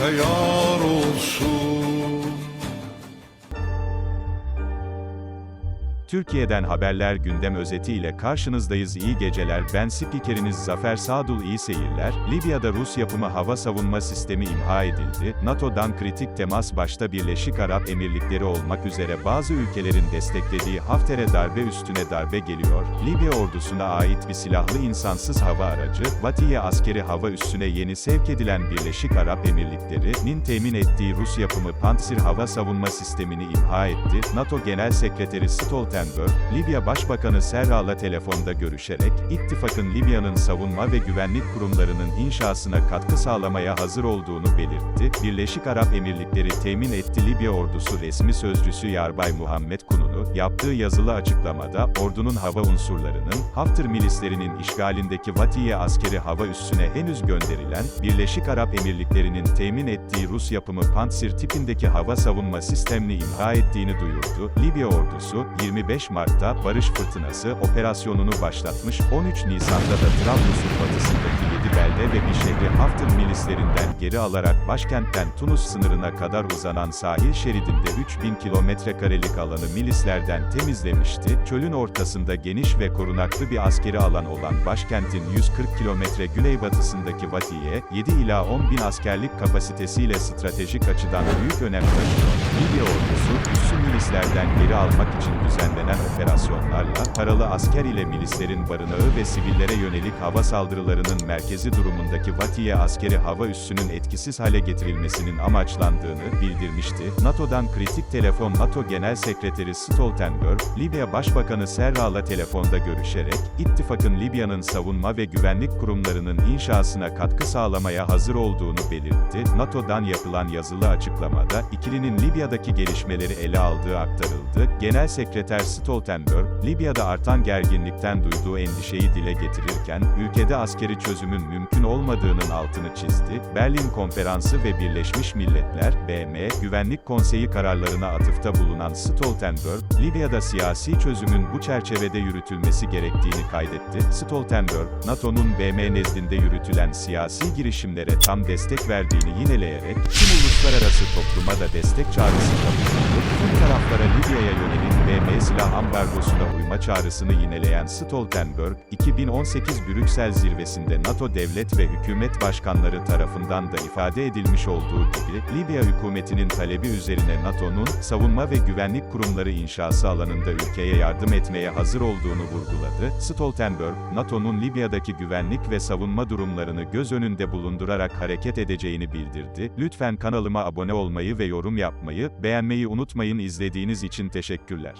yaşayan Türkiye'den haberler gündem özeti ile karşınızdayız. İyi geceler. Ben spikeriniz Zafer Sadul. İyi seyirler. Libya'da Rus yapımı hava savunma sistemi imha edildi. NATO'dan kritik temas başta Birleşik Arap Emirlikleri olmak üzere bazı ülkelerin desteklediği Hafter'e darbe üstüne darbe geliyor. Libya ordusuna ait bir silahlı insansız hava aracı, Vatiye askeri hava üssüne yeni sevk edilen Birleşik Arap Emirlikleri'nin temin ettiği Rus yapımı Pantsir hava savunma sistemini imha etti. NATO Genel Sekreteri Stoltenberg, Libya Başbakanı Serral'la telefonda görüşerek, ittifakın Libya'nın savunma ve güvenlik kurumlarının inşasına katkı sağlamaya hazır olduğunu belirtti. Birleşik Arap Emirlikleri temin etti Libya ordusu resmi sözcüsü Yarbay Muhammed Kununu, yaptığı yazılı açıklamada, ordunun hava unsurlarının, Hafter milislerinin işgalindeki Vatiye askeri hava üssüne henüz gönderilen, Birleşik Arap Emirlikleri'nin temin ettiği Rus yapımı Pantsir tipindeki hava savunma sistemini imha ettiğini duyurdu. Libya ordusu, 25 Mart'ta Barış Fırtınası operasyonunu başlatmış, 13 Nisan'da da Trablus'un batısındaki 7 belde ve bir şehri Hafter milislerinden geri alarak başkentten Tunus sınırına kadar uzanan sahil şeridinde 3000 kilometrekarelik alanı milislerden temizlemişti. Çölün ortasında geniş ve korunaklı bir askeri alan olan başkentin 140 kilometre güneybatısındaki Vatiye, 7 ila 10 bin askerlik kapasitesiyle stratejik açıdan büyük önem taşıyor. Libya ordusu, üssü milislerden geri almak için düzenlenen operasyonlarla, paralı asker ile milislerin barınağı ve sivillere yönelik hava saldırılarının merkezi durumundaki Vatiye askeri hava üssünün etkisiz hale getirilmesinin amaçlandığını bildirmişti. NATO'dan kritik telefon NATO Genel Sekreteri Stoltenberg, Libya Başbakanı Serral'la telefonda görüşerek, ittifakın Libya'nın savunma ve güvenlik kurumlarının inşasına katkı sağlamaya hazır olduğunu belirtti. NATO'dan yapılan yazılı açıklamada, ikilinin Libya'daki gelişmeleri ele aldığı aktarıldı. Genel Sekreter Stoltenberg, Libya'da artan gerginlikten duyduğu endişeyi dile getirirken, ülkede askeri çözümün mümkün olmadığının altını çizdi. Berlin Konferansı ve Birleşmiş Milletler, BM, Güvenlik Konseyi kararlarına atıfta bulunan Stoltenberg, Libya'da siyasi çözümün bu çerçevede yürütülmesi gerektiğini kaydetti. Stoltenberg, NATO'nun BM nezdinde yürütülen siyasi girişimlere tam destek verdiğini yineleyerek, tüm uluslararası topluma da destek çağrısında bulundu. Tüm taraflara Libya'ya yönelik BM silah ambargosuna uyma çağrısını yineleyen Stoltenberg, 2018 Brüksel zirvesinde NATO devlet ve hükümet başkanları tarafından da ifade edilmiş olduğu gibi, Libya hükümetinin talebi üzerine NATO'nun, savunma ve güvenlik kurumları inşası alanında ülkeye yardım etmeye hazır olduğunu vurguladı. Stoltenberg, NATO'nun Libya'daki güvenlik ve savunma durumlarını göz önünde bulundurarak hareket edeceğini bildirdi. Lütfen kanalıma abone olmayı ve yorum yapmayı, beğenmeyi unutmayın izlediğiniz için teşekkürler.